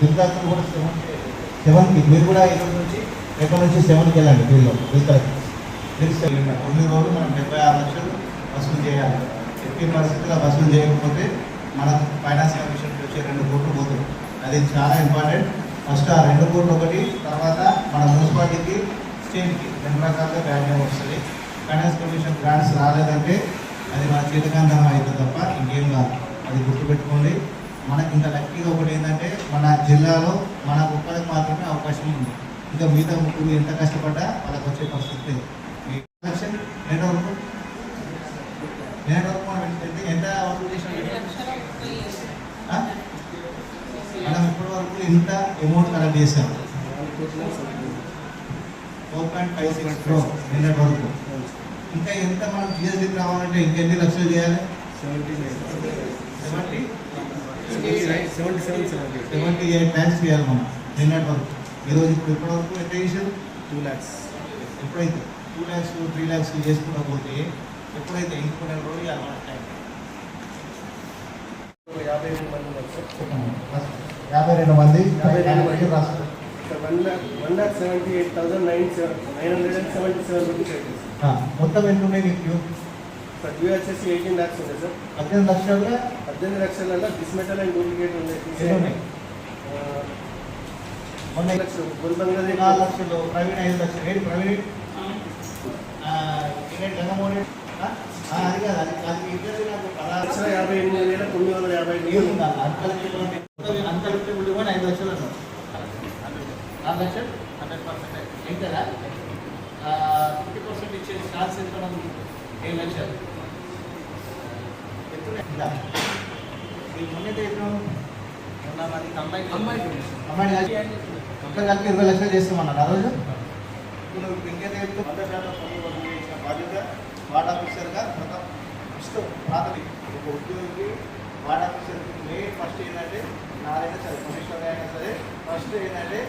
విద్యార్థులు కూడా సెవెన్ సెవెన్కి మీరు కూడా ఈరోజు నుంచి? రేపటి నుంచి సెవెన్కి వెళ్ళండి వీళ్ళు విద్యార్థులు తొమ్మిది రోజులు మనం డెబ్బై ఆరు లక్షలు వసూలు చేయాలి. ఎట్టి పరిస్థితుల్లో వసూలు చేయకపోతే మన ఫైనాన్స్ కమిషన్కి వచ్చే రెండు కోట్లు పోతుంది అది చాలా ఇంపార్టెంట్ ఫస్ట్ ఆ రెండు కోట్లు ఒకటి తర్వాత మన మున్సిపాలిటీకి స్టేట్కి రెండు రకాలుగా వ్యాల్యూ వస్తుంది. ఫైనాన్స్ కమిషన్ గ్రాంట్స్ రాలేదంటే అది మన చేతకాంతం అవుతుంది తప్ప ఇంకేం కాదు. అది గుర్తుపెట్టుకోండి. మనకి ఇంకా లక్కీగా ఒకటి ఏంటంటే మన జిల్లాలో మన ఒక్కరికి మాత్రమే అవకాశం ఉంది. ఇంకా మిగతా ముగ్గురు ఎంత కష్టపడ్డా వాళ్ళకి వచ్చే పరిస్థితి ఎలక్షన్ వరకు వరకు మనం ఎంత- ఎంత వరకు చేసాం ఆ? మనం ఇప్పటి వరకు ఇంత అమౌంట్ కలెక్ట్ చేసాం. Four point five six crore నిన్నటి వరకు. ఇంకా ఎంత మనం జిఎస్డీకి రావాలంటే ఇంకెన్ని లక్షలు చేయాలి? Seventy seventy seven seventy eight lakhs చేయాలి మనం నిన్నటి వరకు ఈరోజు ఇప్పుడు ఇప్పటి వరకు ఎంత చేసారు టూ ల్యాక్స్ ఎప్పుడైతే టూ ల్యాక్స్ త్రీ ల్యాక్స్ చేసుకుంటా పోతే ఎప్పుడైతే ఇంకో నెల రోజు ఇవ్వాలి టైం యాభై రెండు మంది యాభై రెండు మంది యాభై రెండు మంది. One lakh one lakh seventy eight thousand nine seven nine hundred seventy seven rupees మొత్తం ఎంత ఉన్నాయి నీకు సార్ డ్యూ వచ్చేసి ఎయిటీన్ ల్యాక్స్ ఉంది సార్. పద్దెనిమిది లక్షలుగా పద్దెనిమిది లక్షల డిస్మెటల్ అండ్ డూప్లికేట్ ఉన్నాయి. మొన్న లక్షలు. గుల్బంగది నాలుగు లక్షలు ప్రవీణ్ ఐదు లక్షలు. ఏంటి ప్రవీణ్ జగన్మోహన్ అది కాదు అది అది ఇద్దరు నాకు పదహారు లక్షల యాభై ఎనిమిది వేల తొమ్మిది వందల యాభై ఉండి ఐదు లక్షలు అన్నారు. నాలుగు లక్షలు? Hundred percent. ఏంటరా ఫిఫ్టీ పర్సెంట్ ఇచ్చే ఛాన్స్ ఎంత కలిసి మొత్తం కలిపి ఇరవై లక్షలు చేస్తామన్నారు ఆ రోజు. ఇప్పుడు నువ్వు ఇంకేం చెప్తూ వంద శాతం పన్ను వసూలు చేసిన బాధ్యత వార్డ్ ఆఫీసర్గా మొత్తం ఇష్టం ప్రాథమిక ఒక ఉద్యోగికి వార్డ్ ఆఫీసర్కి మెయిన్ ఫస్ట్ ఏంటంటే నాదైనా సరే కమిషనర్ అయినా సరే ఫస్ట్ ఏంటంటే